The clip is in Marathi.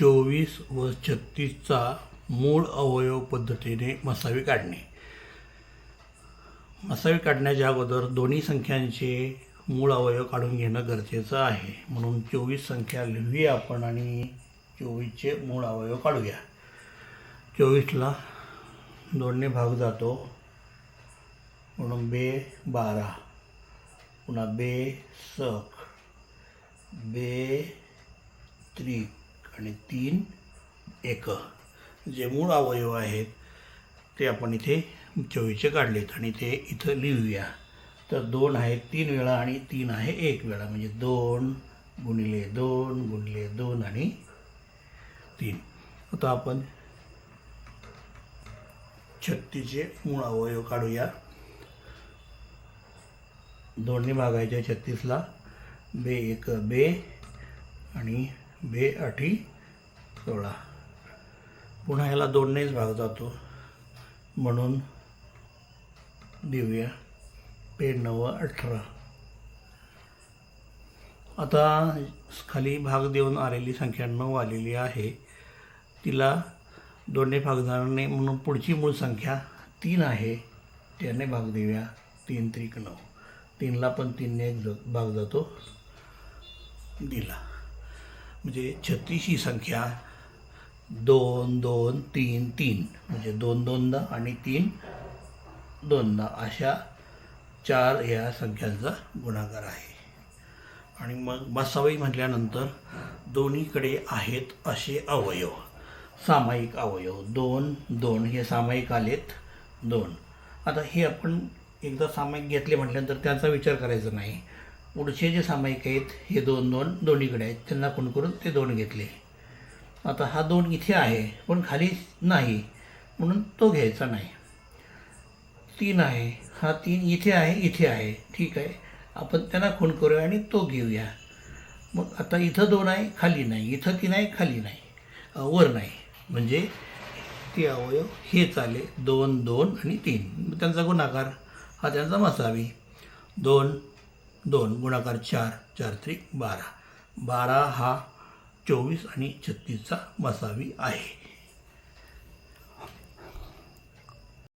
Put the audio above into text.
चोवीस व छत्तीसचा मूळ अवयव पद्धतीने मसावी काढणे. मसावी काढण्याच्या अगोदर दोन्ही संख्यांचे मूळ अवयव काढून घेणं गरजेचं आहे. म्हणून चोवीस संख्या लिहूया आपण आणि चोवीसचे मूळ अवयव काढूया. चोवीसला दोनने भाग जातो. म्हणून बे बारा. पुन्हा बे सख. बे त्रिक. आणि तीन एक. जे मूळ अवयव आहेत ते आपण इथे चोवीसचे काढलेत आणि ते इथं लिहूया. तर दोन आहे तीन वेळा आणि तीन आहे एक वेळा. म्हणजे दोन गुणिले दोन गुणिले दोन आणि तीन. आता आपण छत्तीसचे मूळ अवयव काढूया. दोन्ही भागायच्या छत्तीसला बे एक बे आणि बे अठी सोळा पुन्हा ह्याला दोननेच भाग जातो. म्हणून देऊया. पे नव अठरा. आता खाली भाग देऊन आलेली संख्या नऊ आलेली आहे. तिला दोन्ही भाग जाणार नाही म्हणून पुढची मूळ संख्या तीन आहे. त्याने भाग देऊया. तीन त्रिक नऊ. तीनला पण तीनने एक ज- भाग जातो. दिला. म्हणजे छत्तीस ही संख्या दोन दोन तीन तीन. म्हणजे दोन दोनदा आणि तीन दोनदा. अशा चार या संख्यांचा गुणाकार आहे. आणि मग मसावई म्हटल्यानंतर दोन्हीकडे आहेत असे अवयव. सामायिक अवयव. दोन दोन. हे सामायिक आलेत. दोन. आता हे आपण एकदा सामायिक घेतले म्हटल्यानंतर त्याचा विचार करायचा नाही. पुढचे जे सामायिक आहेत हे दोन दोन दोन्हीकडे आहेत. त्यांना खूण करून ते दोन घेतले. आता हा दोन इथे आहे पण खाली नाही म्हणून तो घ्यायचा नाही. तीन आहे हा तीन इथे आहे इथे आहे. ठीक आहे आपण त्यांना खूण करूया आणि तो घेऊया. मग आता इथं दोन आहे खाली नाही. इथं तीन आहे खाली नाही. वर नाही. म्हणजे ते अवयव हे चाले दोन दोन आणि तीन. मग त्यांचा गुणाकार हा त्यांचा मसावी. दोन दोन गुणाकार चार चार त्रिक बारा. बारा हा चोवीस आणि छत्तीसचा मसावी आहे.